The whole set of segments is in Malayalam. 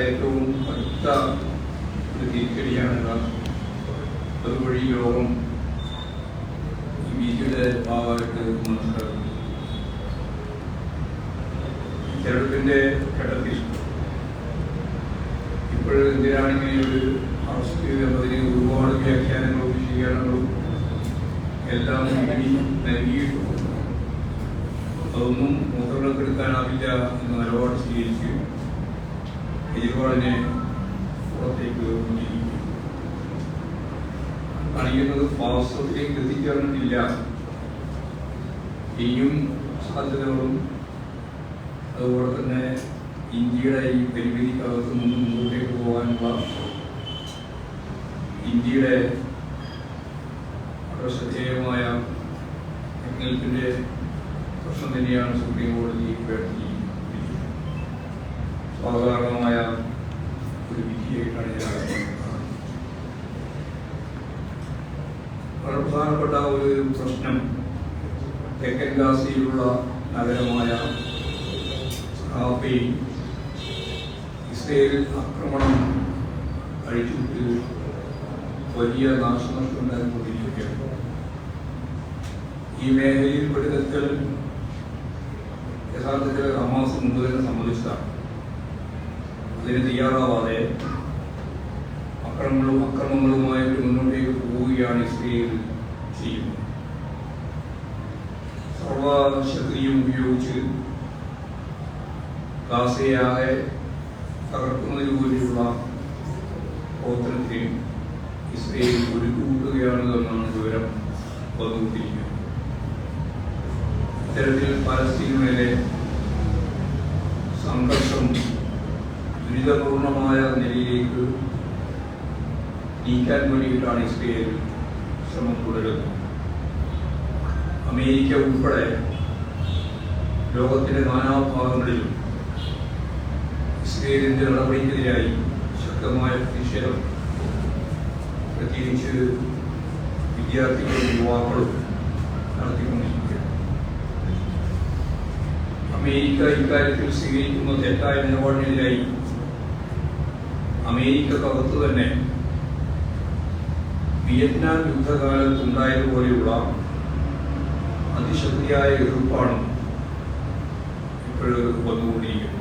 ഏറ്റവും അടുത്ത ഒരു തിരിച്ചടിയാണിത് അതുവഴി ഈ വിധിയുടെ ഭാഗമായിട്ട് മനസ്സിലാക്കുന്നു. ഘട്ടത്തിൽ. ഇപ്പോഴും എന്തിനാണ് ഇങ്ങനെയൊരു അറസ്റ്റ് ഒരുപാട് വ്യാഖ്യാനങ്ങളും വിശദീകരണങ്ങളും എല്ലാം നൽകിയിട്ടുണ്ട്. അതൊന്നും മുതലെടുക്കാനാവില്ല എന്ന നിലപാട് സ്വീകരിക്കുകയും കെജ്രിവാളിനെ പുറത്തേക്ക് കാണിക്കുന്നത് വാസ്തവത്തിലേക്ക് എത്തിച്ചേർന്നിട്ടില്ല ഇനിയും സാധ്യതകളും അതുപോലെ തന്നെ ഇന്ത്യയുടെ ഈ പരിമിതിക്കകത്ത് നിന്ന് മുന്നോട്ടേക്ക് പോകാനുള്ള ഇന്ത്യയുടെ വളരെ ശ്രദ്ധേയമായ ടെക്നിക്കിന്റെ പ്രശ്നം തന്നെയാണ് സുപ്രീം കോടതി വേണ്ടി സാധാരണമായ ഒരു വിധിയായിട്ടാണ് ഞാൻ. വളരെ പ്രധാനപ്പെട്ട ഒരു പ്രശ്നം തെക്കൻ ഗാസിയിലുള്ള നഗരമായ റാഫേൽ ഇസ്രയേൽ ആക്രമണം അഴിച്ചുവിട്ട് വലിയ നാശനഷ്ടം ഉണ്ടായിക്കൊണ്ടിരിക്കുകയാണ് ഈ മേഖലയിൽ വെടിനിർത്തൽ യഥാർത്ഥത്തിൽ ഹമാസ് തന്നെ സമ്മതിച്ചതാണ് അതിന് തയ്യാറാവാതെ അക്രമങ്ങളും അക്രമങ്ങളുമായിട്ട് മുന്നോട്ടേക്ക് പോവുകയാണ് ഇസ്രയേൽ ചെയ്യുന്നത്. സർവശക്തിയും ഉപയോഗിച്ച് ഗാസയാകെ തകർക്കുന്നതിന് വേണ്ടിയുള്ള പ്രവർത്തനത്തിന് ഇസ്രയേൽ ഒരുക്കൂട്ടുകയാണ് എന്നാണ് വിവരം വന്നുകൊണ്ടിരിക്കുന്നത്. ഇത്തരത്തിൽ പലസ്തീനിലെ സംഘർഷം ദുരിതപൂർണമായ നിലയിലേക്ക് നീക്കാൻ വേണ്ടിയിട്ടാണ് ഇസ്രയേൽ ശ്രമം തുടരുന്നത്. അമേരിക്ക ഉൾപ്പെടെ ലോകത്തിന്റെ നാനാഭാഗങ്ങളിലും ഇസ്രയേലിന്റെ നടപടിക്കെതിരായി ശക്തമായ പ്രതിഷേധം പ്രത്യേകിച്ച് വിദ്യാർത്ഥികളും യുവാക്കളും നടത്തിക്കൊണ്ടിരിക്കുകയാണ് അമേരിക്ക ഇക്കാര്യത്തിൽ സ്വീകരിക്കുന്ന തെറ്റായ നിലപാടിനെതിരായി അമേരിക്കക്കകത്ത് തന്നെ വിയറ്റ്നാം യുദ്ധകാലത്തുണ്ടായതുപോലെയുള്ള അതിശക്തിയായ എതിർപ്പാണ് ഇപ്പോഴും വന്നുകൊണ്ടിരിക്കുന്നത്.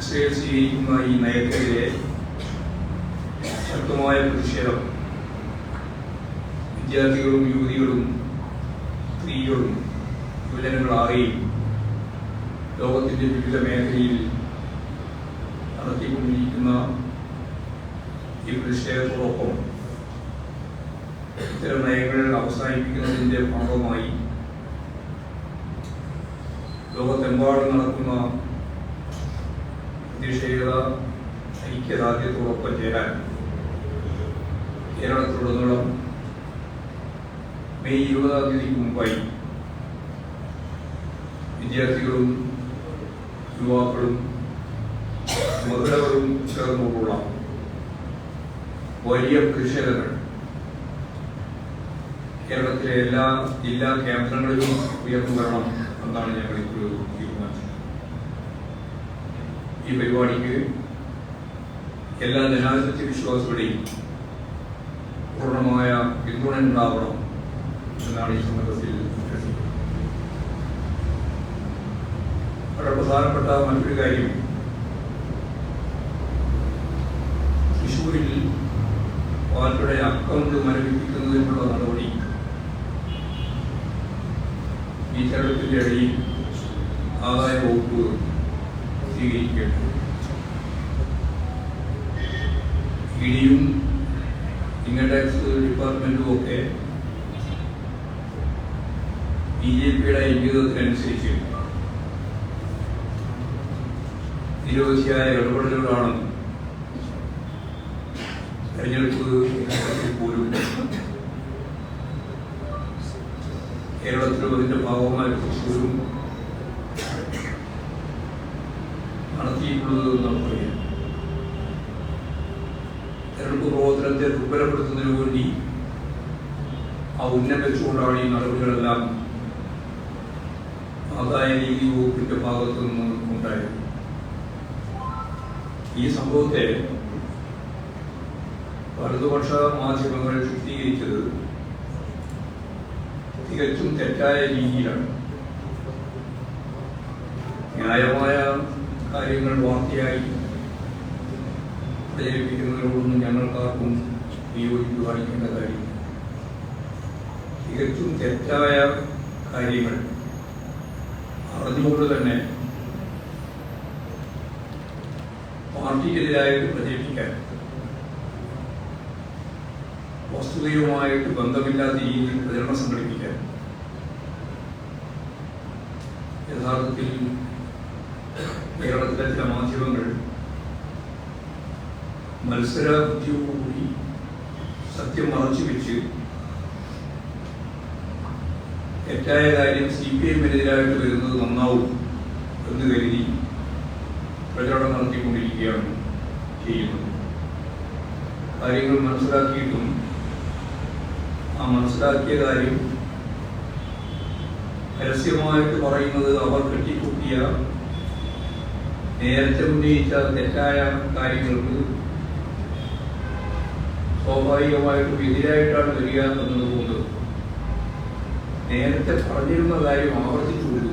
ഇസ്രയേൽ സ്വീകരിക്കുന്ന ഈ നയത്തിലെ ശക്തമായ പ്രതിഷേധം വിദ്യാർത്ഥികളും യുവതികളും സ്ത്രീകളും യുവജനങ്ങളാകെയും ലോകത്തിന്റെ വിവിധ മേഖലയിൽ നടത്തിക്കൊണ്ടിരിക്കുന്ന ഈ പ്രതിഷേധത്തോടൊപ്പം ഇത്തരം നയങ്ങൾ അവസാനിപ്പിക്കുന്നതിന്റെ ഭാഗമായി ലോകത്തെമ്പാടും നടക്കുന്ന പ്രതിഷേധ ഐക്യദാർഢ്യത്തോടൊപ്പം ചേരാൻ കേരളത്തിലുടനീളം മെയ് ഇരുപതാം തീയതിക്ക് മുമ്പായി വിദ്യാർത്ഥികളും യുവാക്കളും മുതലവരും ചേർന്നുകൊണ്ടുള്ള വലിയ പ്രതിഷേധങ്ങൾ കേരളത്തിലെ എല്ലാ ജില്ലാ കേന്ദ്രങ്ങളിലും ഉയർന്നു വരണം എന്നാണ് ഞങ്ങൾ ഇപ്പോൾ തീരുമാനിച്ചത്. ഈ പരിപാടിക്ക് എല്ലാ ജനാധിപത്യ വിശ്വാസികളുടെയും പൂർണമായ പിന്തുണ ഉണ്ടാവണം എന്നാണ് ഈ സന്ദർഭത്തിൽ വളരെ പ്രധാനപ്പെട്ട മറ്റൊരു കാര്യം. തൃശൂരിൽ പാർട്ടിയുടെ അക്കൗണ്ട് മരവിപ്പിക്കുന്നതിനുള്ള നടപടി ഈ തെരഞ്ഞെടുപ്പിന്റെ അടിയിൽ ആദായ വകുപ്പ് ഇടിയും ഇൻകം ടാക്സ് ഡിപ്പാർട്ട്മെന്റും ഒക്കെ ബി ജെ പിയുടെ ഇംഗിതത്തിനനുസരിച്ച് നിരവധിയായ ഇടപെടലുകളാണ് തെരഞ്ഞെടുപ്പ് പോലും കേരളത്തിലും അതിന്റെ ഭാഗമായി പോലും നടത്തിയിട്ടുള്ളത് നമുക്കറിയാം. തെരഞ്ഞെടുപ്പ് പ്രവർത്തനത്തെ ദുർബലപ്പെടുത്തുന്നതിന് വേണ്ടി ആ ഉന്നം വെച്ചുകൊണ്ടാണ് ഈ നടപടികളെല്ലാം ആദായ നീതി വകുപ്പിന്റെ ഭാഗത്തു നിന്നും ഉണ്ടായിരുന്നു ഈ സംഭവത്തെ വലതുപക്ഷ മാധ്യമങ്ങൾ ചിത്രീകരിച്ചത് തികച്ചും തെറ്റായ രീതിയിലാണ്. ന്യായമായ കാര്യങ്ങൾ വാർത്തയായി പ്രചരിപ്പിക്കുന്നതിനോടൊന്നും ഞങ്ങൾക്കാർക്കും വിയോജിപ്പ് കാണിക്കേണ്ട കാര്യം തികച്ചും തെറ്റായ കാര്യങ്ങൾ അറിഞ്ഞുകൊണ്ട് തന്നെ പാർട്ടിക്കെതിരായിട്ട് പ്രചരിപ്പിക്കാൻ. വസ്തുതയുമായിട്ട് ബന്ധമില്ലാത്ത രീതിയിൽ പ്രചരണം സംഘടിപ്പിക്കാൻ. യഥാർത്ഥത്തിൽ കേരളത്തിലെ ചില മാധ്യമങ്ങൾ മത്സര ബുദ്ധിയോടുകൂടി സത്യം മറച്ചു വെച്ച് തെറ്റായ കാര്യം സി പി എമ്മിനെതിരായിട്ട് വരുന്നത് നന്നാവും എന്ന് കരുതി പ്രചരണം നടത്തിക്കൊണ്ടിരിക്കുകയാണ് ചെയ്യുന്നത്. കാര്യങ്ങൾ മനസ്സിലാക്കിയിട്ടും ആ മനസ്സിലാക്കിയ കാര്യം പരസ്യമായിട്ട് പറയുന്നത് അവർ കെട്ടിക്കൂട്ടിയ നേരത്തെ ഉന്നയിച്ച തെറ്റായ കാര്യങ്ങൾക്ക് സ്വാഭാവികമായിട്ടും എതിരായിട്ടാണ് വരിക എന്നതുകൊണ്ട് നേരത്തെ പറഞ്ഞിരുന്ന കാര്യം ആവർത്തിച്ചുകൊണ്ട്.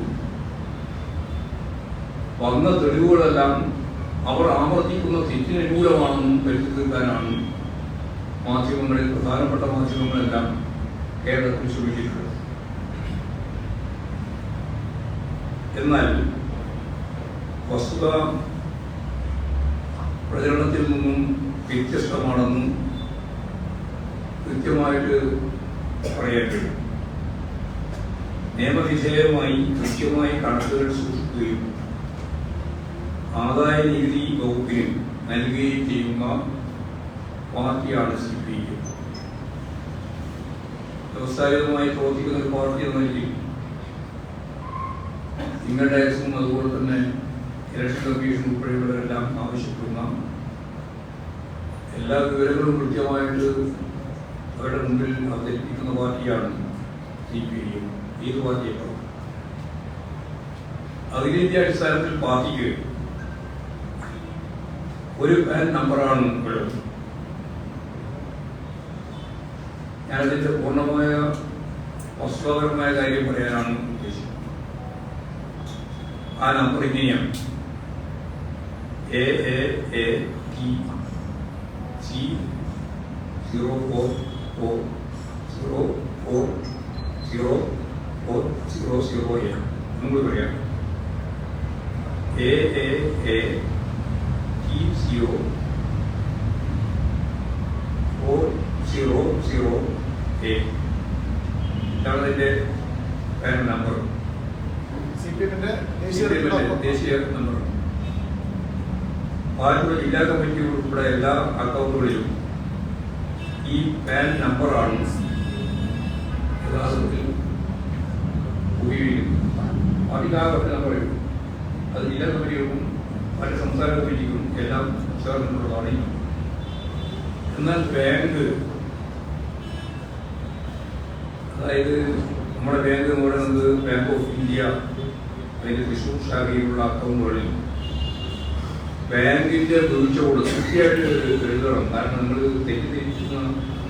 വന്ന തെളിവുകളെല്ലാം അവർ ആവർത്തിക്കുന്ന തെറ്റിനനുകൂലമാണെന്നും വരുത്തി തീർക്കാനാണ് മാധ്യമങ്ങളിൽ പ്രധാനപ്പെട്ട മാധ്യമങ്ങളെല്ലാം കേരളത്തിൽ ശ്രമിച്ചിട്ടുള്ളത് എന്നാൽ വസ്തുത പ്രചരണത്തിൽ നിന്നും വ്യത്യസ്തമാണെന്നും കൃത്യമായിട്ട് പറയാൻ കഴിയും നിയമവിധേയമായി കൃത്യമായി കണക്കുകൾ സൂക്ഷിക്കുകയും ആദായ നികുതി വകുപ്പിന് നൽകുകയും ചെയ്യുന്ന പാർട്ടിയാണ് സി പി ഐ വ്യവസായികമായി പ്രവർത്തിക്കുന്ന ഒരു പാർട്ടി എന്ന നിലയിൽ ഇൻകം ടാക്സും അതുപോലെ തന്നെ ഇലക്ഷൻ കമ്മീഷൻ ഉൾപ്പെടെയുള്ളവരെല്ലാം ആവശ്യപ്പെടുന്ന എല്ലാ വിവരങ്ങളും കൃത്യമായിട്ട് അവരുടെ മുമ്പിൽ അവതരിപ്പിക്കുന്ന പാർട്ടിയാണ് സി പി ഐ ഏത് പാർട്ടിയെക്കാളും അതിന്റെ അടിസ്ഥാനത്തിൽ പാർട്ടിക്ക് ഒരു പാൻ നമ്പറാണ് ഉള്ളത്. പൂർണമായ വസ്തുതാപരമായ കാര്യം പറയാനാണ് ഉദ്ദേശിച്ചത് ആ നമ്പർ ഇങ്ങനെയാണ്. A A zero four four zero four zero four zero zero A നമ്മൾ പറയാം A A A T zero four zero zero A ഇതാണ് അതിന്റെ പാൻ നമ്പർ സി പി എമ്മിന്റെ ദേശീയ ദേശീയ നമ്പർ പാലക്കാട് ജില്ലാ കമ്മിറ്റി ഉൾപ്പെടെ എല്ലാ അക്കൗണ്ടുകളിലും ഈ പാൻ നമ്പറാണ് യഥാർത്ഥത്തിൽ ഉപയോഗിക്കുന്നത് പാർട്ടിക്കാകട്ടെ നമ്പർ അത് ജില്ലാ കമ്മിറ്റികൾക്കും മറ്റ് സംസ്ഥാന കമ്മിറ്റിക്കും എല്ലാം എന്നാൽ ബാങ്ക് അതായത് നമ്മുടെ ബാങ്ക് എന്ന് പറയുന്നത് ബാങ്ക് ഓഫ് ഇന്ത്യ അതിന്റെ തൃശ്ശൂർ ശാഖയിലുള്ള അക്കൗണ്ടുകളിൽ ബാങ്കിന്റെ വീഴ്ചയോട് കൃത്യമായിട്ട് എഴുതണം. കാരണം നിങ്ങൾ തെറ്റിദ്ധരിക്കുന്ന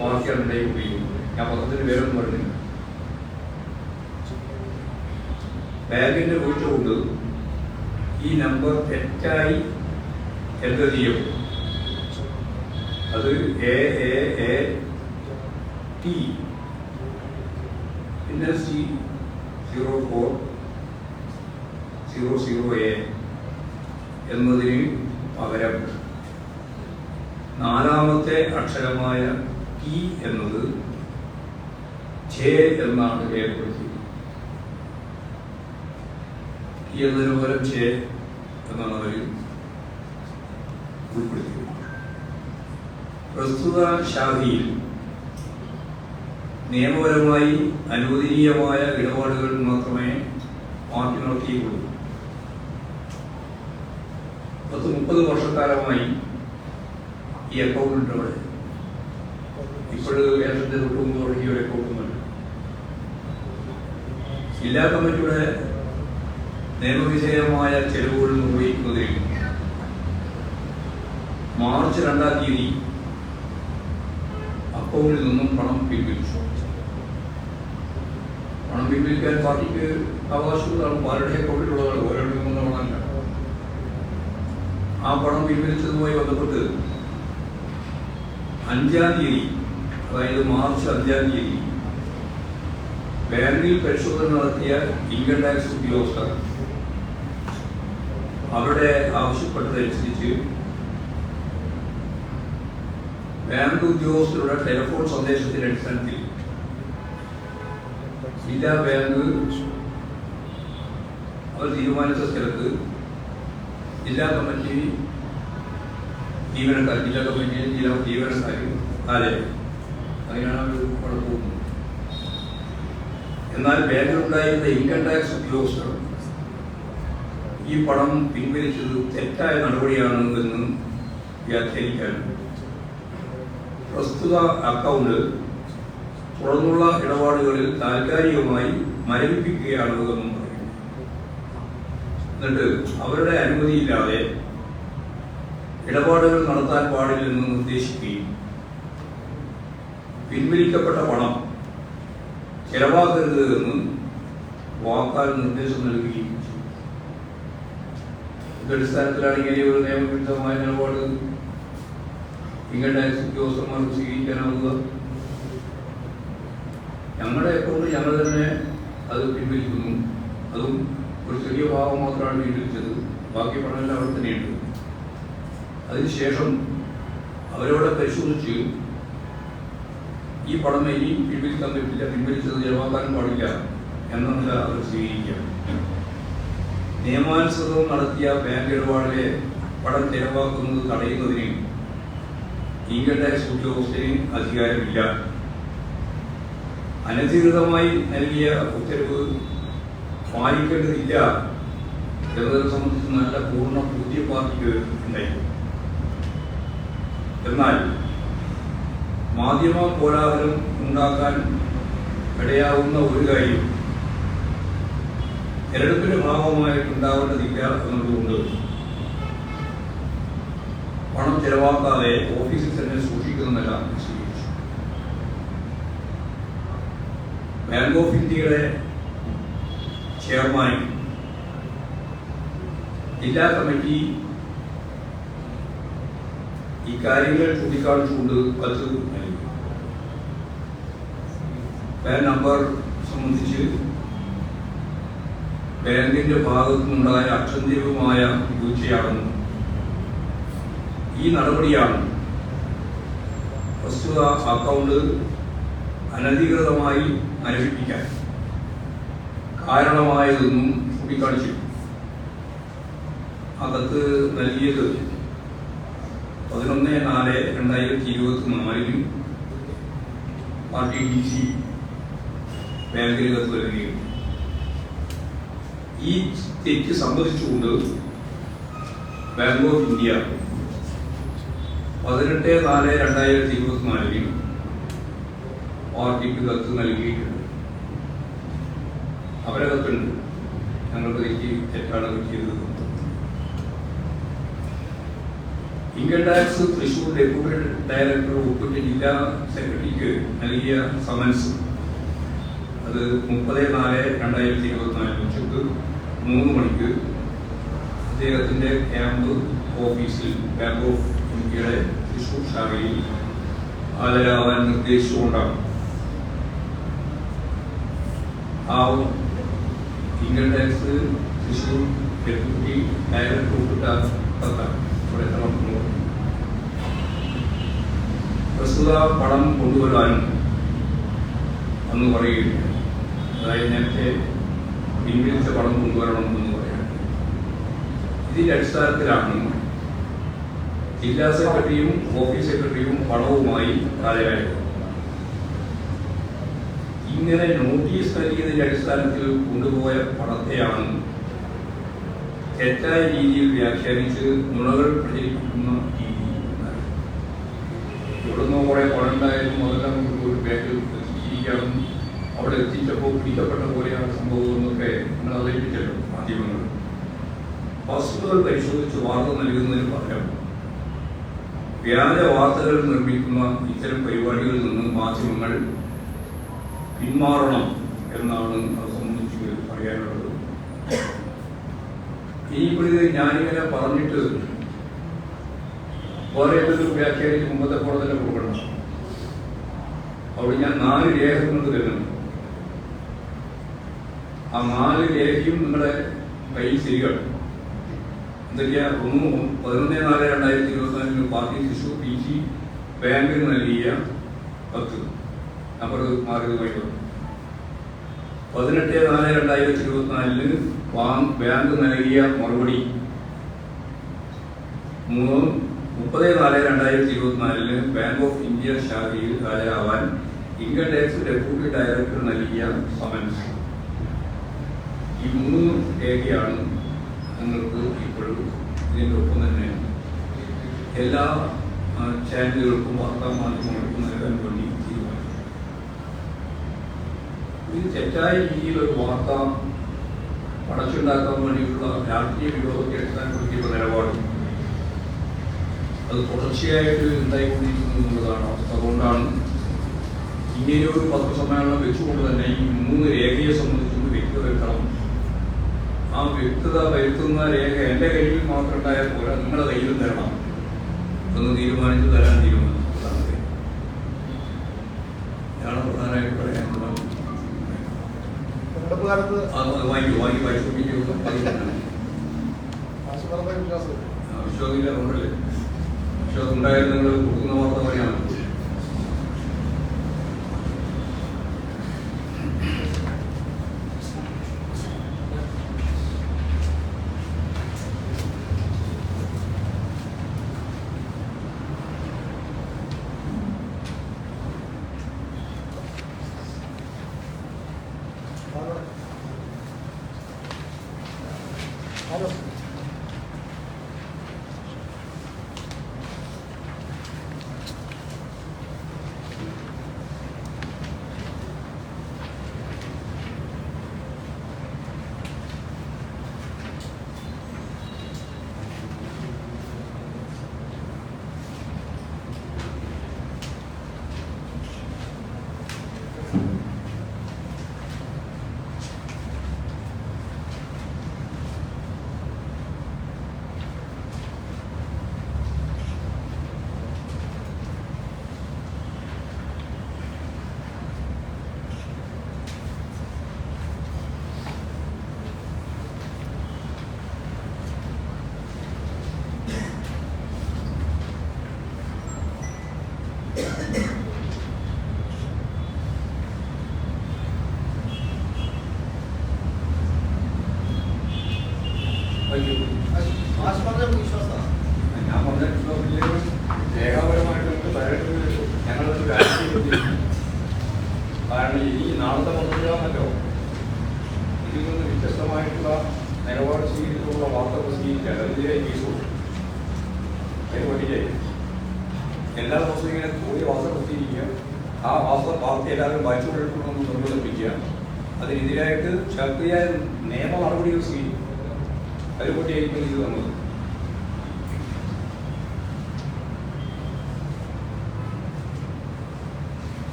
വാർത്തയാണ് ഉണ്ടായി ഞാൻ പത്രത്തിന്റെ പേരൊന്നും പറഞ്ഞില്ല. ബാങ്കിന്റെ വീഴ്ച കൊണ്ട് ഈ നമ്പർ തെറ്റായി എന്ത് ചെയ്യും? അത് എ എ എ ടി പിന്നെ C zero four zero zero A എന്നതിന് പകരം നാലാമത്തെ അക്ഷരമായ ടി എന്നത് ജെ എന്നാണ് രേഖപ്പെടുത്തിയത്. ടി എന്നതിന് പകരം ജെ എന്നാണ് അവർ ഉൾപ്പെടുത്തിയത്. പ്രസ്തുത ശാഖയിൽ നിയമപരമായി അനുവദനീയമായ ഇടപാടുകൾ മാത്രമേ പാർട്ടി നടത്തിയിട്ടുള്ളൂ. പത്ത് മുപ്പത് വർഷക്കാലമായി ഈ അക്കൗണ്ട് ഉണ്ട് അവിടെ. ഇപ്പോഴ് കേരളത്തിന്റെ തൊട്ട് തുടങ്ങിയ ഒരു അക്കൗണ്ടുമല്ല ജില്ലാ കമ്മിറ്റിയുടെ നിയമവിധേയമായ ചെലവുകൾ നിർവഹിക്കുന്നതിൽ മാർച്ച് രണ്ടാം തീയതി അക്കൗണ്ടിൽ നിന്നും പണം പിൻവലിച്ചു. പണം പിൻവലിക്കാൻ പാർട്ടിക്ക് അവകാശമുള്ളതാണ് പലരുടെ അക്കൗണ്ടിലുള്ളതാണ് ഓരോരുത്തരും കൊണ്ട പണമല്ല ആ പണം പിൻവലിച്ചതുമായി ബന്ധപ്പെട്ട് അഞ്ചാം തീയതി അതായത് മാർച്ച് അഞ്ചാം തീയതി ബാങ്കിൽ പരിശോധന നടത്തിയ ഇൻകം ടാക്സ് ഉദ്യോഗസ്ഥർ അവരുടെ ആവശ്യപ്പെട്ടതനുസരിച്ച് ബാങ്ക് ഉദ്യോഗസ്ഥരുടെ ടെലിഫോൺ സന്ദേശത്തിന്റെ അടിസ്ഥാനത്തിൽ ജില്ലാ ബാങ്ക് അവർ തീരുമാനിച്ച സ്ഥലത്ത് ജില്ലാ കമ്മിറ്റി ജീവനക്കാർ ജില്ലാ കമ്മിറ്റി ജില്ലാ ജീവനക്കാരും ആരെ അങ്ങനെയാണ് അവർ പോകുന്നത്. എന്നാൽ ബാങ്കിലുണ്ടായിരുന്ന ഇൻകം ടാക്സ് ഉദ്യോഗസ്ഥർ ഈ പണം പിൻവലിച്ചത് തെറ്റായ നടപടിയാണ് എന്ന് വ്യാഖ്യാനിക്കാൻ പ്രസ്തുത അക്കൗണ്ട് തുടർന്നുള്ള ഇടപാടുകളിൽ താൽക്കാലികമായി മരവിപ്പിക്കുകയാണ് എന്നും പറയുന്നു. എന്നിട്ട് അവരുടെ അനുമതിയില്ലാതെ ഇടപാടുകൾ നടത്താൻ പാടില്ലെന്ന് നിർദ്ദേശിക്കുകയും പിൻവലിക്കപ്പെട്ട പണം ചെലവാക്കരുത് എന്ന് വാക്കാൽ നിർദ്ദേശം നൽകുകയും ചെയ്തു. ഇതടിസ്ഥാനത്തിലാണ് ഇങ്ങനെ ഒരു നിയമവിരുദ്ധമായ നിലപാട് ടാക്സ് ഉദ്യോഗസ്ഥന്മാർക്ക് സ്വീകരിക്കാനാവുക. ഞങ്ങളുടെ അക്കൗണ്ട് ഞങ്ങൾ തന്നെ അത് പിൻവലിക്കുന്നു. അതും ഒരു ചെറിയ ഭാഗം മാത്രമാണ് പിൻവലിച്ചത് ബാക്കി പണമെല്ലാം അവിടെ തന്നെയുണ്ട് അതിനുശേഷം അവരവിടെ പരിശോധിച്ച് ഈ പണം ഇനി പിൻവലിക്കാൻ പറ്റില്ല. പിൻവലിച്ചത് ചെലവാക്കാനും പാടില്ല എന്ന നില അവർ സ്വീകരിക്കാം. നിയമാനുസൃതം നടത്തിയ ബാങ്ക് ഇടപാടിലെ പണം ചെലവാക്കുന്നത് തടയുന്നതിന് ടാക്സ് ഉദ്യോഗസ്ഥന് അധികാരമില്ല. അനധികൃതമായി നൽകിയ ഉത്തരവ് പാലിക്കേണ്ടതില്ല എന്നതിനെ സംബന്ധിച്ച് നല്ല പൂർണ പുതിയ പാർട്ടിക്ക് ഉണ്ടായി എന്നാൽ മാധ്യമ കോലാഹലം ഉണ്ടാക്കാൻ ഇടയാവുന്ന ഒരു കാര്യം തെരഞ്ഞെടുപ്പിന്റെ ഭാഗമായിട്ടുണ്ടാവേണ്ടതില്ല എന്നതുകൊണ്ട് പണം ചെലവാക്കാതെ ഓഫീസിൽ തന്നെ സൂക്ഷിക്കുന്നതല്ല സ്വീകരിച്ചു ബാങ്ക് ഓഫ് ഇന്ത്യയുടെ ചെയർമാൻ ജില്ലാ കമ്മിറ്റി ഇക്കാര്യങ്ങൾ ചൂണ്ടിക്കാണിച്ചുകൊണ്ട് കത്ത് നൽകി. പാൻ നമ്പർ സംബന്ധിച്ച് ബാങ്കിന്റെ ഭാഗത്തുനിന്നുണ്ടായ അക്ഷന്തികമായ വീഴ്ചയാണെന്നും ഈ നടപടിയാണ്. പ്രസ്തുത അക്കൗണ്ട് അനധികൃതമായി മരവിപ്പിക്കാൻ കാരണമായതെന്നും ചൂണ്ടിക്കാണിച്ചു. ആ കത്ത് നൽകിയത് പതിനൊന്ന് നാല് രണ്ടായിരത്തി ഇരുപത്തി നാലിന് പാർട്ടി ഡി സി ബാങ്കിൽ കത്ത് നൽകുകയും ഈ തെറ്റ് സംബന്ധിച്ചുകൊണ്ട് ബാങ്ക് ഓഫ് ഇന്ത്യ പതിനെട്ട് നാല് രണ്ടായിരത്തി ഇരുപത്തിനാലിനും പാർട്ടിക്ക് കത്ത് നൽകിയിട്ടുണ്ട്. അവരെ കത്തുണ്ട് ഞങ്ങൾക്ക് തെറ്റി തെറ്റാണ് കിട്ടിയത് income tax Thrissur deputy director ഒപ്പിട്ട് ജില്ലാ സെക്രട്ടറിക്ക് നൽകിയ സമൻസ് അത് മുപ്പത് നാല് രണ്ടായിരത്തി ഇരുപത്തിനാല് ഉച്ചയ്ക്ക് മൂന്ന് മണിക്ക് അദ്ദേഹത്തിന്റെ ക്യാമ്പ് ഓഫീസിൽ ബാങ്ക് ഓഫ് തൃശൂർ ശാഖയിൽ അവൻ നിർദ്ദേശിച്ചുകൊണ്ടാണ്. ആ income tax Thrissur deputy director ഒപ്പിട്ട കത്താണ് ഇവിടെ നടക്കുന്നത് പ്രസ്തുത പണം കൊണ്ടുവരാനും അന്ന് പറയുകയില്ല അതായത് നേരത്തെ പിൻവലിച്ച പണം കൊണ്ടുവരണം എന്ന് പറയാം. ഇതിന്റെ അടിസ്ഥാനത്തിലാണ് ജില്ലാ സെക്രട്ടറിയും ഓഫീസ് സെക്രട്ടറിയും പണവുമായി ഹാജരായത് ഇങ്ങനെ നോട്ടീസ് നൽകിയതിന്റെ അടിസ്ഥാനത്തിൽ കൊണ്ടുപോയ പണത്തെയാണ് തെറ്റായ രീതിയിൽ വ്യാഖ്യാനിച്ച് നുണകൾ പ്രചരിപ്പിക്കുന്ന രീതി. ഇവിടുന്ന് കുറെ പണം അതെല്ലാം ഒരു ബാങ്കിൽ എത്തിച്ചിരിക്കണം അവിടെ എത്തിച്ചപ്പോൾ പിടിക്കപ്പെട്ട പോലെയാണ് സംഭവം എന്നൊക്കെ നമ്മൾ അവതരിപ്പിച്ചല്ലോ മാധ്യമങ്ങൾ. വസ്തുതകൾ പരിശോധിച്ച് വാർത്ത നൽകുന്നതിന് പകരം വ്യാജ വാർത്തകൾ നിർമ്മിക്കുന്ന ഇത്തരം പരിപാടികളിൽ നിന്ന് മാധ്യമങ്ങൾ പിന്മാറണം എന്നാണ് അത് സംബന്ധിച്ച് പറയാനുള്ളത്. ഇനിയിപ്പോൾ ഇത് ഞാനിങ്ങനെ പറഞ്ഞിട്ട് വേറെ ഏതൊരു വ്യാഖ്യാനിച്ച് മുമ്പത്തെ തന്നെ കൊടുക്കണം. അവിടെ ഞാൻ നാല് രേഖ കൊണ്ട് തരുന്നുണ്ട് ആ നാല് രേഖയും നിങ്ങളുടെ കയ്യിൽ ശരിയാണ്. എന്തൊക്കെയാ ഒന്ന് പതിനൊന്ന് നാല് രണ്ടായിരത്തി ഇരുപത്തിനാലിന് പാർട്ടി തൃശൂർ പി ജി ബാങ്കിന് നൽകിയ കത്ത് നമ്പർ മാറിയതുമായി വന്നു. പതിനെട്ട് നാല് രണ്ടായിരത്തി ഇരുപത്തിനാലിന് ബാങ്ക് നൽകിയ മറുപടി. മൂന്ന് മുപ്പത് നാല് രണ്ടായിരത്തി ഇരുപത്തിനാലിന് ബാങ്ക് ഓഫ് ഇന്ത്യ ശാഖയിൽ ഹാജരാവാൻ ഇൻകം ടാക്സ് ഡെപ്യൂട്ടി ഡയറക്ടർ നൽകിയ സമൻസ്. ഈ മൂന്ന് രേഖയാണ് നിങ്ങൾക്ക് ഇപ്പോഴും ഇതിന്റെ ഒപ്പം തന്നെ എല്ലാ ചാനലുകൾക്കും വാർത്താ മാധ്യമങ്ങൾക്കും നൽകാൻ വേണ്ടി തീരുമാനിക്കും ഇത് തെറ്റായ രീതിയിൽ ഒരു വാർത്ത പടച്ചുണ്ടാക്കാൻ വേണ്ടിയിട്ടുള്ള രാഷ്ട്രീയ വിരോധത്തെ അടിസ്ഥാനപ്പെടുത്തിയുള്ള നിലപാട് അത് തുടർച്ചയായിട്ട് ഉണ്ടായിക്കൊണ്ടിരിക്കുന്നു എന്നുള്ളതാണ് അതുകൊണ്ടാണ് ഇങ്ങനെ ഒരു പത്രസമ്മേളനം വെച്ചുകൊണ്ട് തന്നെ ഈ മൂന്ന് രേഖയെ സംബന്ധിച്ചുകൊണ്ട് വ്യക്തത വരുത്തണം ആ വ്യക്തത വരുത്തുന്ന രേഖ എന്റെ കയ്യിൽ മാത്രം ഉണ്ടായാൽ പോരാ. നിങ്ങളുടെ കയ്യിലും തരണം. ഒന്ന് തീരുമാനിച്ചു തരാൻ കാര്യം. ഇതാണ് പ്രധാനമായിട്ട് അത് അത് വാങ്ങി വിശ്വാസമില്ല വിശ്വാസം ഉണ്ടായാലും നിങ്ങൾ കൊടുക്കുന്ന വാർത്ത പറയാമല്ലോ I 有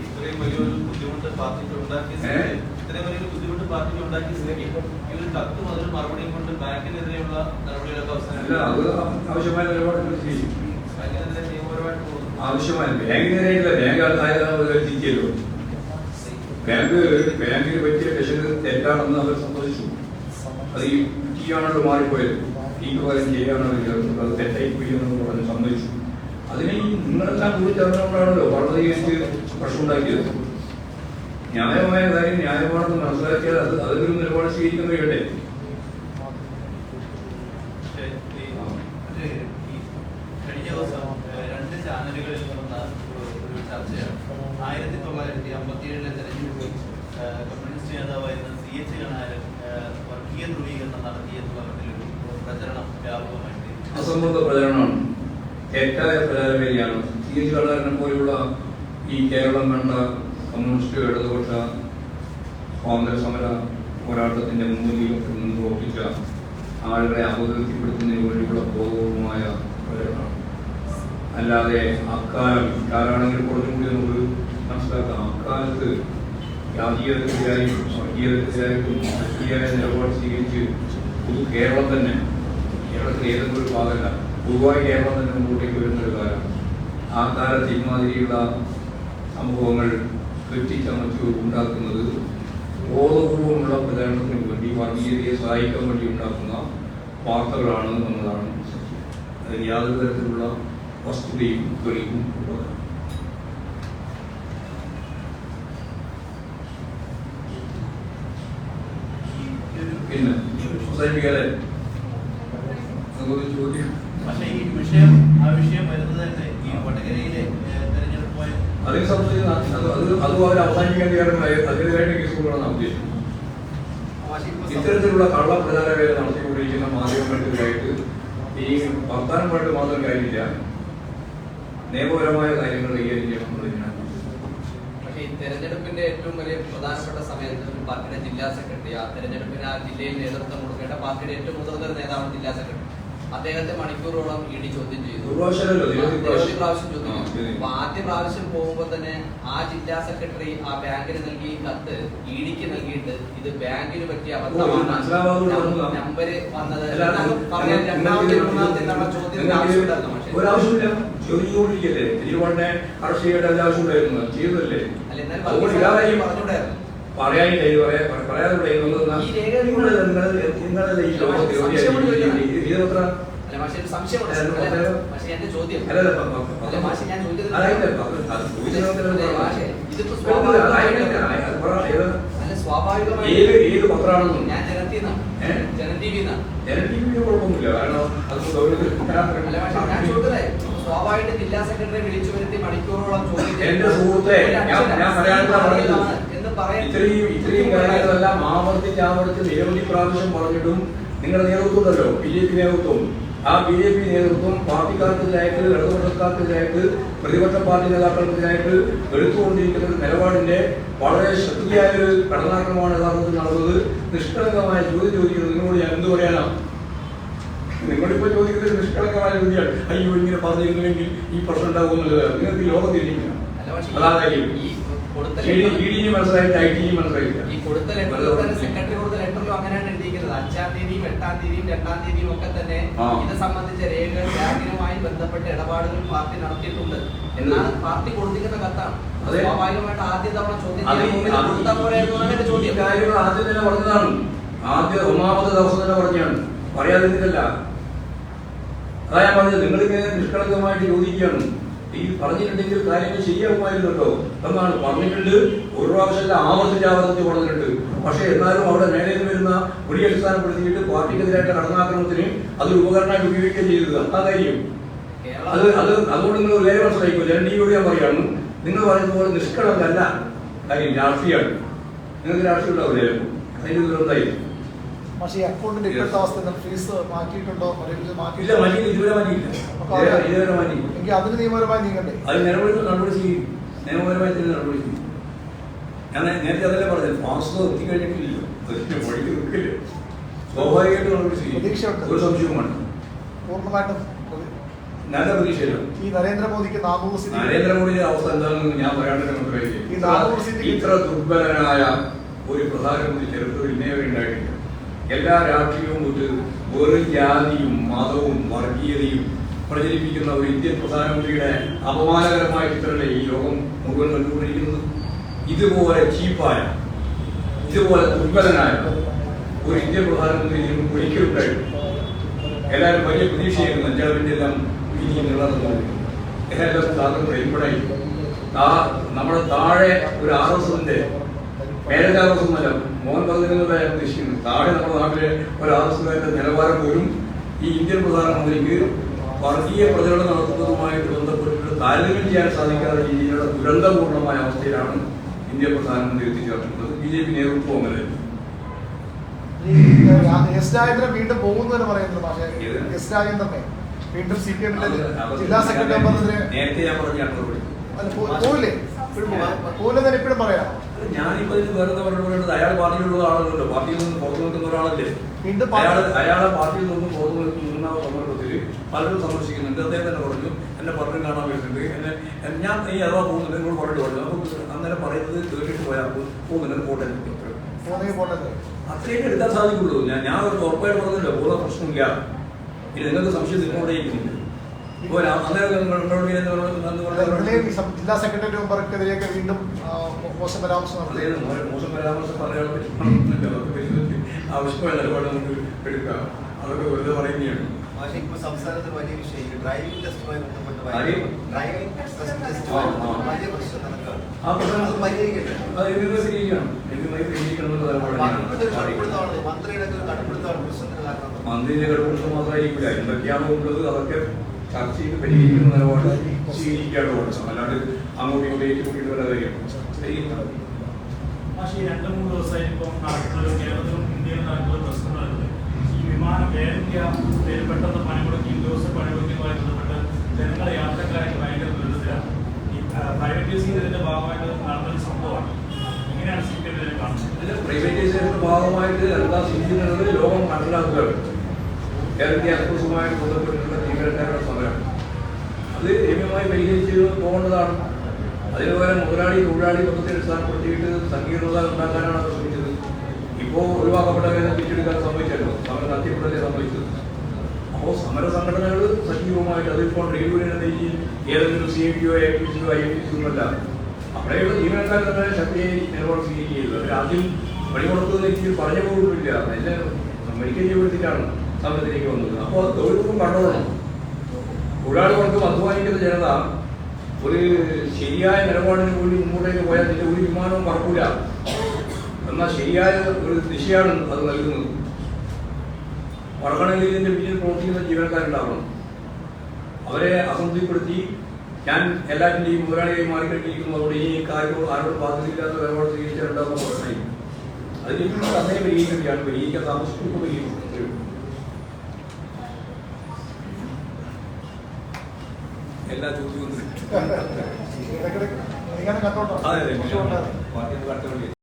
ഇത്രയും വലിയൊരു ബുദ്ധിമുട്ട് പാർട്ടിക്ക് ഉണ്ടാക്കിയ സ്ഥിതിക്ക് ഏ? ഇത്രയും വലിയൊരു ബുദ്ധിമുട്ട് പാർട്ടിക്ക് ഉണ്ടാക്കിയ സ്ഥിതിക്ക് ഈ ഒരു കത്ത് മുതൽ മറുപടിയും കൊണ്ട് ബാങ്കിനെതിരെയുള്ള നടപടികളൊക്കെ അവസാനം ആവശ്യമായ നിലപാടുകൾ ചെയ്യും. ബാങ്കിനെതിരെ നിയമപരമായിട്ട് പോകുന്നു. ആവശ്യമായ ബാങ്കിനെതിരെയില്ല ബാങ്ക് തിരിച്ചല്ലോ ബാങ്ക് ബാങ്കിന് പറ്റിയ ഡെസിഷൻ തെറ്റാണെന്ന് അവർ സമ്മതിച്ചു. അത് ഈ ടി ആണല്ലോ മാറിപ്പോയത്. ഈ പ്രകാരം ചേർന്നത് അത് തെറ്റായി പോയി എന്ന് പറഞ്ഞ് സമ്മതിച്ചു. അതിനെ നിങ്ങളെല്ലാം കൂടി ചേർന്നപ്പോഴാണല്ലോ വളരെയധികം പ്രശ്നം ഉണ്ടാക്കിയത് ന്യായമായ കാര്യം ന്യായമാണെന്ന് മനസ്സിലാക്കിയാൽ അത് അതിലൊരു നിലപാട് സ്വീകരിക്കുന്ന വേണ്ടേ പക്ഷേ ഈ മറ്റേ ഈ കഴിഞ്ഞ ദിവസം രണ്ട് ചാനലുകളിൽ വന്ന ഒരു- ഒരു ചർച്ചയാണ്. ആയിരത്തി തൊള്ളായിരത്തി അമ്പത്തി ഏഴിലെ തെരഞ്ഞെടുപ്പിൽ കമ്മ്യൂണിസ്റ്റ് നേതാവായിരുന്ന സി എച്ച് കണാരൻ വർഗീയ ധ്രുവീകരണം നടത്തിയെന്നുള്ള മട്ടിലൊരു പ്രചരണം വ്യാപകമായിട്ട് അസംബന്ധ പ്രചരണമാണ്. തെറ്റായ പ്രചാരവേദിയാണ് സി എച്ച് പോലെയുള്ള ഈ കേരളം കണ്ട കമ്മ്യൂണിസ്റ്റ് ഇടതുപക്ഷ സ്വാതന്ത്ര്യ സമര പോരാട്ടത്തിന്റെ മുൻപിലൊക്കെ നിന്ന് പ്രവർത്തിച്ച ആളുകളെ അപകീർത്തിപ്പെടുത്തുന്നതിന് വേണ്ടിയുള്ള ബോധവുമായ പ്രചരണമാണ് അല്ലാതെ അക്കാലം ഇക്കാലാണെങ്കിൽ കുറച്ചും കൂടി നമുക്ക് മനസ്സിലാക്കാം. അക്കാലത്ത് ജാതീയതക്കെതിരായും വർഗീയതക്കെതിരായിട്ടും ശക്തിയായ നിലപാട് സ്വീകരിച്ച് പൊതു കേരളം തന്നെ കേരളത്തിൽ ഏതെങ്കിലും ഒരു ഭാഗമല്ല. പൊതുവായി കേരളം തന്നെ മുമ്പോട്ടേക്ക് വരുന്ന ഒരു കാലം. ആ കാലത്ത് ഇമാതിരിയുള്ള സംഭവങ്ങൾ കെട്ടിച്ചമച്ചു ഉണ്ടാക്കുന്നത് ബോധപൂർവമുള്ള പ്രചാരണത്തിന് വേണ്ടി വർഗീയതയെ സഹായിക്കാൻ വേണ്ടി ഉണ്ടാക്കുന്ന വാർത്തകളാണ് എന്നതാണ് അതിന് യാതൊരു തരത്തിലുള്ള വസ്തുതയും തെളിവും ഉള്ളതാണ് പിന്നെ നമുക്കൊരു ചോദ്യം പക്ഷേ ഈ വിഷയം ആ വിഷയം വരുന്നത് തന്നെ ഈ വടകരയിലെ ഏഹ്, തെരഞ്ഞെടുപ്പുമായി അതിനെ സംബന്ധിച്ച് അത് അത് അതും അവർ അവസാനിപ്പിക്കാൻ തയ്യാറുണ്ടായി അതിനെതിരായിട്ട് കേസ് കൊടുക്കണം ഉദ്ദേശിക്കുന്നത്. ഇത്തരത്തിലുള്ള കള്ള പ്രചാര വേല നടത്തിക്കൊണ്ടിരിക്കുന്ന മാധ്യമങ്ങൾക്കെതിരായിട്ട് ഈ വർത്തമാനമായിട്ട് മാത്രം കാര്യമില്ല. നിയമപരമായ കാര്യങ്ങൾ കൈകാര്യം ചെയ്യണം എന്നുള്ളതിനാണ് പക്ഷേ ഈ തെരഞ്ഞെടുപ്പിന്റെ ഏറ്റവും വലിയ പ്രധാനപ്പെട്ട സമയത്ത് ഒരു പാർട്ടിയുടെ ജില്ലാ സെക്രട്ടറി. ആ തെരഞ്ഞെടുപ്പിന് ആ ജില്ലയിൽ നേതൃത്വം കൊടുക്കേണ്ട പാർട്ടിയുടെ ഏറ്റവും മുതിർന്ന ഒരു നേതാവാണ് ജില്ലാ സെക്രട്ടറി. അദ്ദേഹത്തെ മണിക്കൂറോളം ഇ ഡി ചോദ്യം ചെയ്തു. നിരവധി പ്രാവശ്യം. ചോദ്യം ചെയ്തു. അപ്പൊ ആദ്യ പ്രാവശ്യം പോകുമ്പോൾ തന്നെ ആ ജില്ലാ സെക്രട്ടറി ആ ബാങ്കിന് നൽകിയ കത്ത് ഇ ഡിക്ക് നൽകിയിട്ട് ഇത് ബാങ്കിന് പറ്റിയ അബദ്ധമാണ്. നമ്പര് വന്നത് പറയാൻ രണ്ടാമത്തെ മൂന്നാമത്തെ തവണ ചോദ്യത്തിന് ആവശ്യമില്ലായിരുന്നു ഒരാവശ്യമില്ല. ചോദിച്ചുകൊണ്ടിരിക്കല്ലേ തിരുവണ്ണെ ചെയ്തല്ലേ പറഞ്ഞുകൂടായിരുന്നു. പറയാനില്ല പറയാ പറയാതെ ഏത്? ഏത് പത്രമാണെന്നും ഞാൻ ജനത്തിന്നാണ് ടി വിന്നാണ് കുഴപ്പമൊന്നുമില്ല. കാരണം അത് ചോദിച്ചതേ സ്വാഭാവികമായിട്ട് ജില്ലാ സെക്രട്ടറി വിളിച്ചു വരുത്തി മണിക്കൂറോളം ചോദ്യം എന്റെ സുഹൃത്തെ, ഞാൻ മലയാളത്തിലാണ് പറഞ്ഞത്. ഇത്രയും ഇത്രയും കാര്യങ്ങളെല്ലാം ആവർത്തിച്ച് ആവർത്തിച്ച് നിരവധി പ്രാവശ്യം പറഞ്ഞിട്ടും നിങ്ങളുടെ നേതൃത്വം ഉണ്ടല്ലോ ബി ജെ പി നേതൃത്വം. ആ ബി ജെ പി നേതൃത്വം പാർട്ടിക്കാർക്കെതിരായിട്ട് ഇടതുപക്ഷക്കാർക്കെതിരായിട്ട് പ്രതിപക്ഷ പാർട്ടി നേതാക്കൾക്കെതിരായിട്ട് എടുത്തുകൊണ്ടിരിക്കുന്ന നിലപാടിന്റെ വളരെ ശക്തിയായ ഒരു കടന്നാക്രമണമാണ് യഥാർത്ഥത്തിൽ നടന്നത്. നിഷ്കളങ്കമായ ചോദ്യം ചോദിക്കുന്നത് നിങ്ങളോട് ഞാൻ എന്ത് പറയാനാ? നിങ്ങളിപ്പോ ചോദിക്കുന്നത് നിഷ്കളങ്കമായ ചോദ്യമാണ്. അയ്യോ ഇങ്ങനെ പറഞ്ഞിരുന്നുവെങ്കിൽ ഈ പ്രശ്നം ഉണ്ടാകുമെന്നുള്ളത് നിങ്ങൾക്ക് ഈ ലോകം ഈ കൊടുത്ത ലെറ്ററിൽ തന്നെ സെക്രട്ടറി കൊടുത്ത ലെറ്ററിലും അങ്ങനെയാണ് എഴുതിയിരിക്കുന്നത്. അഞ്ചാം തീയതിയും എട്ടാം തീയതിയും രണ്ടാം തീയതിയും ഒക്കെ തന്നെ. ഇത് സംബന്ധിച്ച രേഖകൾ ബാങ്കിനുമായി ബന്ധപ്പെട്ട ഇടപാടുകൾ പാർട്ടി നടത്തിയിട്ടുണ്ട്. എന്നാണ് പാർട്ടി കൊടുത്തിരിക്കുന്ന കത്താണ്. അതെ. സ്വാഭാവികമായിട്ട് ആദ്യ തവണ ചോദ്യം അത്. മുമ്പിൽ അത് കൊടുത്താൽ പോരായിരുന്നു എന്നാണ് എന്റെ ഈ ചോദ്യം. കാര്യങ്ങൾ ആദ്യം തന്നെ പറഞ്ഞതാണ്. ആദ്യ ഒന്നാമത്തെ ദിവസം തന്നെ പറഞ്ഞാണ്. പറയാതിരുന്നില്ല അതാ ഞാൻ പറഞ്ഞത്. നിങ്ങളിങ്ങനെ നിഷ്കളങ്കമായിട്ട് ചോദിക്കുകയാണ്. ഈ പറഞ്ഞിട്ടുണ്ടെങ്കിൽ കാര്യങ്ങൾ ശരിയാകുമായിരുന്നല്ലോ. എന്നാണ് പറഞ്ഞിട്ടുണ്ട്. ഒരു പ്രാവശ്യമല്ല ആവർത്തിച്ച് ആവർത്തിച്ച് പറഞ്ഞിട്ടുണ്ട്. പക്ഷെ എന്നാലും അവിടെ മേലയിൽ വരുന്ന മുടി അടിസ്ഥാനപ്പെടുത്തിയിട്ട് പാർട്ടിക്കെതിരായിട്ട് കടന്നാക്രമത്തിന് അതൊരു ഉപകരണമായിട്ട് ഉപയോഗിക്കുകയും ചെയ്തത് ആ കാര്യം. അത് അത് അതുകൊണ്ട് നിങ്ങൾ വേറെ മനസ്സിലായിക്കോ ഡിയോട് ഞാൻ പറയാണ്. നിങ്ങൾ പറയുന്ന പോലെ നിഷ്കളങ്കല്ല. കാര്യം രാഷ്ട്രീയമാണ്. നിങ്ങൾക്ക് രാഷ്ട്രീയം ഉണ്ടാവില്ല അതിന്റെ ദുരന്തമായിരിക്കും പക്ഷേ അക്കൗണ്ടിന്റെ ഇപ്പോഴത്തെ അവസ്ഥ? ഫീസ് മാറ്റിയിട്ടുണ്ടോ? എങ്കിൽ അതിന് നിയമപരമായി നീങ്ങണ്ടേ? അത് നിലവിൽ നടപടി ചെയ്യും. നിയമപരമായി തന്നെ നടപടി ചെയ്യും. ഞാൻ നേരത്തെ അതല്ലേ പറഞ്ഞത്. ഫാസ്റ്റ് എത്തി കഴിഞ്ഞിട്ടില്ലല്ലോ അതിന്റെ വഴിക്ക് നിൽക്കില്ല. സ്വാഭാവികമായിട്ട് നടപടി ചെയ്യും. പ്രതീക്ഷയുണ്ട്. ഒരു സംശയവും വേണ്ട. പൂർണമായിട്ടും പ്രതി- നല്ല പ്രതീക്ഷയില്ല. ഈ നരേന്ദ്രമോദിക്ക് നാനൂറ് സ്ഥിതി നരേന്ദ്രമോദിയുടെ അവസ്ഥ എന്താണെന്ന് ഞാൻ പറയാണ്ട് ഇത്ര ദുർബലനായ ഒരു പ്രധാനമന്ത്രി ചരിത്രത്തിൽ ഇന്നേ ഉണ്ടായിട്ടില്ല. എല്ലാ രാഷ്ട്രീയവും ഒരു വെറും ജാതിയും മതവും വർഗീയതയും പ്രചരിപ്പിക്കുന്ന ഒരു ഇന്ത്യൻ പ്രധാനമന്ത്രിയുടെ അപമാനകരമായ ചിത്രമല്ലേ ഈ ലോകം മുഴുവൻ കണ്ടുകൊണ്ടിരിക്കുന്നത്? ഇതുപോലെ ചീപ്പായ ഇതുപോലെ ദുർബലനായ ഒരു ഇന്ത്യൻ പ്രധാനമന്ത്രി ഒരിക്കലും കഴിഞ്ഞു എല്ലാവരും വലിയ പ്രതീക്ഷയായിരുന്നു അഞ്ചാളിന്റെ എല്ലാം ഇനിയും നിളർന്നു എല്ലാവരും താങ്കൾ ഇവിടെ നമ്മുടെ താഴെ ഒരു ആർ എസ് എസിന്റെ എസ് എന്നല്ല മോഹൻ ഭഗവതിനോട് ഉദ്ദേശിക്കുന്നത് താഴെ നമ്മുടെ നാട്ടിലെ ഒരു എസിന്റെ നിലവാരം പോലും ഈ ഇന്ത്യൻ പ്രധാനമന്ത്രിക്ക് വർഗീയ പ്രചരണം നടത്തുന്നതുമായിട്ട് ബന്ധപ്പെട്ടിട്ട് താരതമ്യം ചെയ്യാൻ സാധിക്കാത്ത രീതിയിലുള്ള ദുരന്തപൂർണമായ അവസ്ഥയിലാണ് ഇന്ത്യൻ പ്രധാനമന്ത്രി എത്തിച്ചേർക്കുന്നത് ബി ജെ പി നേതൃത്വം അങ്ങനെ വീണ്ടും പോകുന്നതിന് പറയുന്നത് പക്ഷേ രാജേന്ദ്രനെ വീണ്ടും സി പി എമ്മിന്റെ അത് അത് ജില്ലാ സെക്രട്ടറി നേരത്തെ ഞാൻ പറഞ്ഞു പോയില്ലേ? പോയില്ലെന്ന് ഇപ്പോഴും പറയാം. ഞാനിപ്പോ ഇതിന് വേറെ പറഞ്ഞത് അയാൾ പാർട്ടിയിലുള്ള ആളല്ലല്ലോ പാർട്ടിയിൽ നിന്ന് പുറത്തു നിൽക്കുന്ന ഒരാളല്ലേ? അയാൾ അയാളെ പാർട്ടിയിൽ നിന്ന് പുറത്തു നിൽക്കുന്ന സന്ദർഭത്തിൽ പലരും സന്ദർശിക്കുന്നുണ്ട്. അദ്ദേഹം തന്നെ പറഞ്ഞു എന്നെ പറഞ്ഞു കാണാൻ വരുന്നുണ്ട്. എന്നെ ഞാൻ ഈ അഥവാ പോകുന്നുണ്ട് എന്നോട് പറഞ്ഞിട്ട് പറഞ്ഞു. അന്നേരം പറയുന്നത് കേട്ടിട്ട് പോയാൽ പോകുന്നുണ്ട്. കോട്ടയം അത്രയൊക്കെ എടുക്കാൻ സാധിക്കുള്ളൂ. ഞാൻ ഞാൻ ഒരു ഉറപ്പായിട്ട് പറഞ്ഞില്ല പോകുന്ന പ്രശ്നമില്ല. ഇത് നിങ്ങൾക്ക് സംശയം നിന്നോടേക്കുന്നുണ്ട് ഇപ്പോൾ ജില്ലാ സെക്രട്ടറി മെമ്പർക്കെതിരെയൊക്കെ വീണ്ടും മോശം പരാമർശം മോശം പരാമർശം പറയാൻ ആവശ്യമായ നിലപാട് നമുക്ക് എടുക്കാം. അതൊക്കെ വെറുതെ ഇപ്പൊ സംസ്ഥാനത്ത് വലിയ വിഷയം ഡ്രൈവിംഗ് ടെസ്റ്റുമായി ബന്ധപ്പെട്ട് ഡ്രൈവിംഗ് ആ. വലിയ പ്രശ്നം നടക്കുകയാണ് മന്ത്രിയുടെ മന്ത്രിയുടെ ഒക്കെ പ്രശ്നത്തിന് കാരണം. മന്ത്രിന്റെ ഘടകങ്ങൾ മാത്രമായിരിക്കില്ല. എന്തൊക്കെയാണ് ഉള്ളത് അതൊക്കെ ചർച്ച ചെയ്ത് പരിഹരിക്കുന്ന നിലപാട് സ്വീകരിക്കാണ് വേണ്ടത് അല്ലാണ്ട് അങ്ങോട്ടും ഇങ്ങോട്ടും ഏറ്റുമുട്ടിയിട്ട് വരാതെ കാര്യം പരിഹരിക്കണം പക്ഷേ ഈ രണ്ട് മൂന്ന് ദിവസമായിട്ട് ഇപ്പം നടക്കുന്നത് കേരളത്തിലും ഇന്ത്യയിലും നടക്കുന്ന പ്രശ്നങ്ങളുണ്ട് ഈ വിമാനം പെട്ടെന്ന് പണിമുടക്കി ദിവസം പണിമുടക്കിയുമായി ബന്ധപ്പെട്ട് ജനങ്ങളെ യാത്രക്കാരൊക്കെ ഭയങ്കര ദുരിതത്തിലാണ് ഈ പ്രൈവറ്റൈസ് ചെയ്തതിന്റെ ഭാഗമായിട്ട് നടന്നൊരു സംഭവമാണ്. ഇങ്ങനെയാണ് സി പി എമ്മിനെ കാണുന്നത് ഇതിന്റെ പ്രൈവറ്റൈസേഷന്റെ ഭാഗമായിട്ട് എന്താ ചിന്തിക്കുന്നത് ലോകം മനസ്സിലാക്കുകയാണ്. എയർ ഇന്ത്യ എക്സ്പ്രസുമായി ബന്ധപ്പെട്ടിട്ടുള്ള ജീവനക്കാരുടെ സമരം. അത് രമ്യമായി പരിഹരിച്ച് പോകേണ്ടതാണ്. അതിന് മുതലാളി തൊഴിലാളി ബന്ധത്തെ അടിസ്ഥാനപ്പെടുത്തിയിട്ട് സങ്കീർണത ഉണ്ടാക്കാനാണ് അവർ ശ്രമിച്ചത്. ഇപ്പോൾ ഒഴിവാക്കപ്പെട്ടവരെ തിരിച്ചെടുക്കാൻ സംഭവിച്ചല്ലോ സമരം നടത്തിയപ്പോഴല്ലേ സംഭവിച്ചത് അപ്പോൾ സമര സംഘടനകൾ സജീവമായിട്ട് അതിപ്പോൾ ട്രേഡ് യൂണിയൻ എന്ന ഏതെങ്കിലും സി ഐ ടിയോ എ പി സിയോ ഐ പി സിയോ അല്ല അവിടെയുള്ള ജീവനക്കാർ തന്നെ ശക്തിയായി നിലപാട് സ്വീകരിക്കുകയുള്ളൂ അവർ ആദ്യം പണിമുടക്കുന്ന എനിക്ക് പറഞ്ഞു പോകില്ല എല്ലാം മെഡിക്കൽ ജീവിതത്തിലാണ് സമരത്തിലേക്ക് വന്നത്. അപ്പോൾ തൊഴിലും തൊഴിലാളികൾക്കും തൊഴിലാളി വർഗം അധ്വാനിക്കുന്ന ജനത ഒരു ശരിയായ നിലപാടിന് കൂടി മുമ്പോട്ടേക്ക് പോയാൽ ഇതിന്റെ ഒരു വിമാനവും പറക്കൂല. എന്നാൽ ശരിയായ ഒരു ദിശയാണ് അത് നൽകുന്നത്. പറക്കണമെങ്കിൽ ഇതിന്റെ പിന്നിൽ പ്രവർത്തിക്കുന്ന ജീവനക്കാരുണ്ടാവണം. അവരെ അസംതൃപ്തിപ്പെടുത്തി ഞാൻ എല്ലാറ്റിന്റെയും മുതലാളിയായി മാറിക്കഴിഞ്ഞിരിക്കുന്നതോടെ ഈ കാര്യങ്ങൾ ആരോടും ബാധ്യതയില്ലാത്ത നിലപാട് സ്വീകരിച്ചിട്ടുണ്ടാകുന്ന പ്രശ്നം അതിന് തന്നെ പരിഹരിക്കുകയാണ് പരിഹരിക്കാൻ താമസിക്കുമ്പോൾ പരിഹരിക്കും. എല്ലാ ചോദ്യവും കണ്ടോട്ടോ? അതെ അതെ